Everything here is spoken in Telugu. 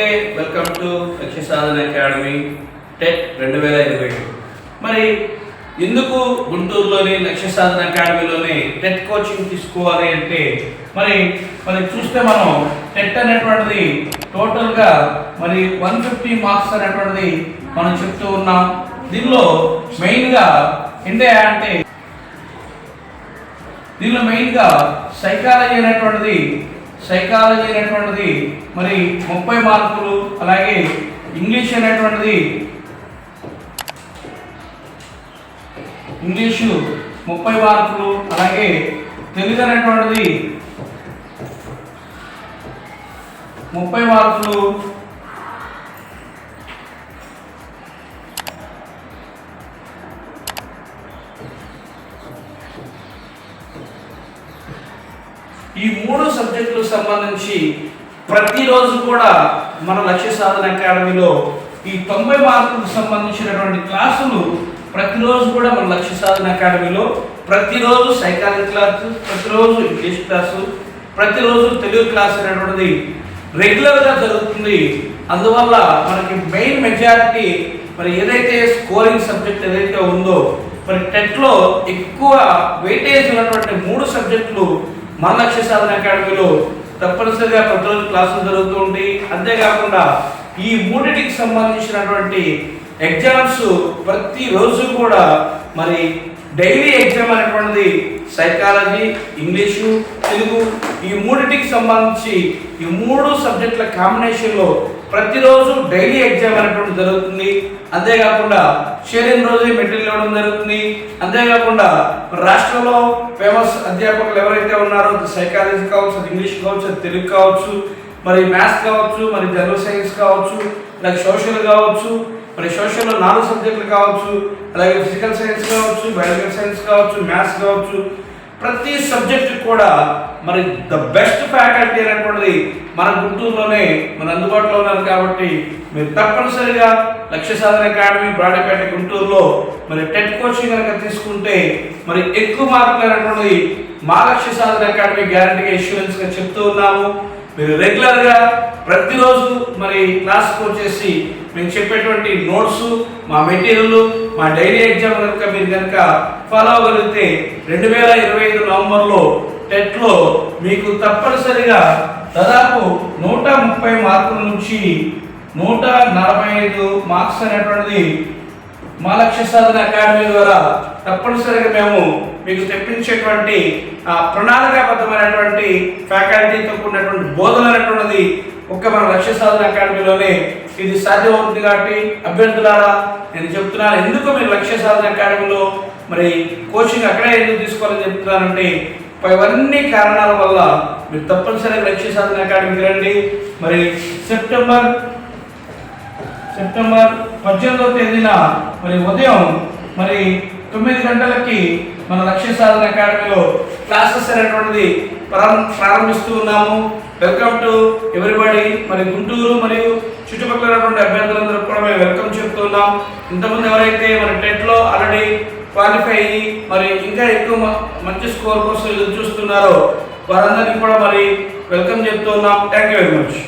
ఓకే వెల్కమ్ టు లక్ష్య సాధన అకాడమీ టెట్ రెండు వేల ఇరవై. మరి ఎందుకు గుంటూరులోని లక్ష్య సాధన అకాడమీలోని టెట్ కోచింగ్ తీసుకోవాలి అంటే మరి మరి చూస్తే మనం టెట్ అనేటువంటిది టోటల్గా మరి వన్ ఫిఫ్టీ మార్క్స్ అనేటువంటిది మనం చెప్తూ ఉన్నాం. దీనిలో మెయిన్గా ఏంటి అంటే దీనిలో మెయిన్గా సైకాలజీ అనేటువంటిది సైకాలజీ అనేటువంటిది మరి ముప్పై మార్కులు అలాగే ఇంగ్లీష్ అనేటువంటిది ఇంగ్లీషు ముప్పై మార్కులు అలాగే తెలుగు అనేటువంటిది ముప్పై మార్కులు ఈ మూడు సబ్జెక్టులకు సంబంధించి ప్రతిరోజు కూడా మన లక్ష్య సాధన అకాడమీలో ఈ తొంభై మార్కులకు సంబంధించినటువంటి క్లాసులు ప్రతిరోజు కూడా మన లక్ష్య సాధన అకాడమీలో. ప్రతిరోజు సైకాలజీ క్లాసు ప్రతిరోజు ఇంగ్లీష్ క్లాసు ప్రతిరోజు తెలుగు క్లాస్ అనేటువంటిది రెగ్యులర్గా జరుగుతుంది. అందువల్ల మనకి మెయిన్ మెజారిటీ మరి ఏదైతే స్కోరింగ్ సబ్జెక్ట్ ఏదైతే ఉందో మరి టెట్లో ఎక్కువ వెయిటేజ్ ఉన్నటువంటి మూడు సబ్జెక్టులు మన లక్ష్య సాధన అకాడమీలో తప్పనిసరిగా ప్రతిరోజు క్లాసులు జరుగుతూ ఉంటాయి. అంతేకాకుండా ఈ మూడింటికి సంబంధించినటువంటి ఎగ్జామ్స్ ప్రతిరోజు కూడా మరి డైలీ ఎగ్జామ్ అనేటువంటిది సైకాలజీ ఇంగ్లీషు తెలుగు ఈ మూడింటికి సంబంధించి ఈ మూడు సబ్జెక్టుల కాంబినేషన్లో ప్రతిరోజు డైలీ ఎగ్జామ్ అనేటువంటి జరుగుతుంది. అంతేకాకుండా షేరింగ్ రోజు మెటీరియల్ ఇవ్వడం జరుగుతుంది. అంతేకాకుండా రాష్ట్రంలో ఫేమస్ అధ్యాపకులు ఎవరైతే ఉన్నారో సైకాలజీ కావచ్చు అది ఇంగ్లీష్ కావచ్చు అది తెలుగు కావచ్చు మరి మ్యాథ్స్ కావచ్చు మరి జనరల్ సైన్స్ కావచ్చు అలాగే సోషల్ కావచ్చు మరి సోషల్లో నాలుగు సబ్జెక్టులు కావచ్చు అలాగే ఫిజికల్ సైన్స్ కావచ్చు బయాలజికల్ సైన్స్ కావచ్చు మ్యాథ్స్ కావచ్చు ప్రతి సబ్జెక్ట్ కూడా మరి ద బెస్ట్ ఫ్యాకల్టీ అనేటువంటిది మన గుంటూరులోనే మన అందుబాటులో ఉన్నారు కాబట్టి మీరు తప్పనిసరిగా లక్ష్య సాధన అకాడమీ బ్రాడపేట గుంటూరులో మరి టెట్ కోచింగ్ కనుక తీసుకుంటే మరి ఎక్కువ మార్కులు అనేటువంటిది మా లక్ష్య సాధన అకాడమీ గ్యారంటీగా ఇన్సూరెన్స్గా చెప్తూ ఉన్నాము. మీరు రెగ్యులర్గా ప్రతిరోజు మరి క్లాస్కి వచ్చేసి మేము చెప్పేటువంటి నోట్స్ మా మెటీరియల్ మా డైలీ ఎగ్జామ్ కనుక మీరు కనుక ఫాలో అవ్వగలిగితే రెండు వేల ఇరవై ఐదు నవంబర్లో టెట్లో మీకు తప్పనిసరిగా దాదాపు నూట ముప్పై మార్కుల నుంచి నూట నలభై ఐదు మార్క్స్ అనేటువంటిది మా లక్ష్య సాధన అకాడమీ ద్వారా తప్పనిసరిగా మేము మీకు తెప్పించేటువంటి ఆ, ప్రణాళికాబద్ధమైనటువంటి ఫ్యాకల్టీతో కూడినటువంటి బోధన అనేటువంటిది ముఖ్య మన లక్ష్య సాధన అకాడమీలోనే ఇది సాధ్యమవుతుంది కాబట్టి అభ్యర్థులారా నేను చెప్తున్నాను ఎందుకు మీరు లక్ష్య సాధన అకాడమీలో మరి కోచింగ్ అక్కడే ఎందుకు తీసుకోవాలని చెప్తున్నానంటే ఇవన్నీ కారణాల వల్ల మీరు తప్పనిసరిగా లక్ష్య సాధన అకాడమీకి రండి. మరి సెప్టెంబర్ సెప్టెంబర్ పద్దెనిమిదవ తేదీన మరి ఉదయం మరి తొమ్మిది గంటలకి మన లక్ష్య సాధన అకాడమీలో క్లాసెస్ అనేటువంటిది ప్రారం- ప్రారంభిస్తూ ఉన్నాము. వెల్కమ్ టు ఎవ్రీబడి మరి గుంటూరు మరియు చుట్టుపక్కల ఉన్నటువంటి అభ్యర్థులందరూ కూడా మేము వెల్కమ్ చెప్తున్నాం ఇంతకుముందు ఎవరైతే మన టెట్లో ఆల్రెడీ క్వాలిఫై అయ్యి మరి ఇంకా ఎక్కువ మంచి స్కోర్ కోసం ఎదురు చూస్తున్నారో వారందరికీ కూడా మరి వెల్కమ్ చెప్తున్నాం థ్యాంక్ యూ వెరీ మచ్